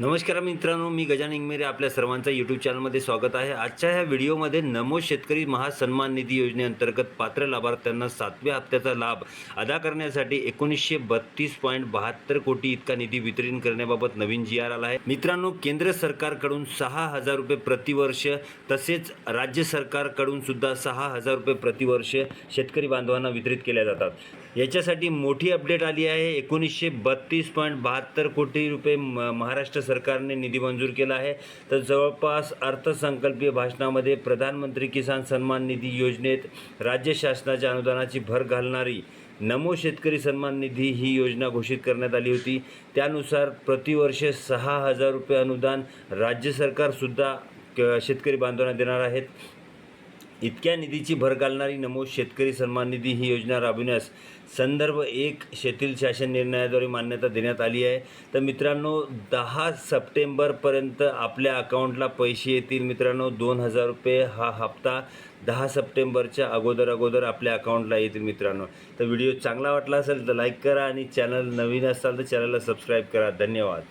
नमस्कार मित्रांनो मी गजान इंगमेरे आपल्या सर्वांचं यूट्यूब चॅनलमध्ये स्वागत आहे. आजच्या ह्या व्हिडिओमध्ये नमो शेतकरी महासन्मान निधी योजनेअंतर्गत पात्र लाभार्थ्यांना सातव्या हप्त्याचा लाभ अदा करण्यासाठी एकोणीसशे बत्तीस पॉईंट बहात्तर कोटी इतका निधी वितरण करण्याबाबत नवीन जी आर आला आहे. मित्रांनो केंद्र सरकारकडून सहा हजार रुपये प्रतिवर्ष तसेच राज्य सरकारकडून सुद्धा सहा हजार रुपये प्रतिवर्ष शेतकरी बांधवांना वितरित केल्या जातात. याच्यासाठी मोठी अपडेट आली आहे. एकोणीसशे बत्तीस पॉईंट बहात्तर कोटी रुपये म महाराष्ट्र सरकारने निधी मंजूर केला आहे. तर जवळपास अर्थसंकल्पीय भाषणामध्ये प्रधानमंत्री किसान सन्मान निधी योजनेत राज्य शासनाच्या अनुदानाची भर घालणारी नमो शेतकरी सन्मान निधी ही योजना घोषित करण्यात आली होती. त्यानुसार प्रतिवर्ष सहा हजार रुपये अनुदान राज्य सरकारसुद्धा शेतकरी बांधवांना देणार आहेत. इतक्या निधीची भर घालणारी नमो शेतकरी सन्मान निधी ही योजना राबविण्यास संदर्भ एक शेतील शासन निर्णयाद्वारे मान्यता देण्यात आली आहे. तर मित्रांनो दहा सप्टेंबरपर्यंत आपल्या अकाउंटला पैसे येतील. मित्रांनो दोन हजार रुपये हा हप्ता दहा सप्टेंबरच्या अगोदर अगोदर आपल्या अकाउंटला येतील मित्रांनो. तर व्हिडिओ चांगला वाटला असेल तर लाईक करा आणि चॅनल नवीन असाल तर चॅनलला सबस्क्राईब करा. धन्यवाद.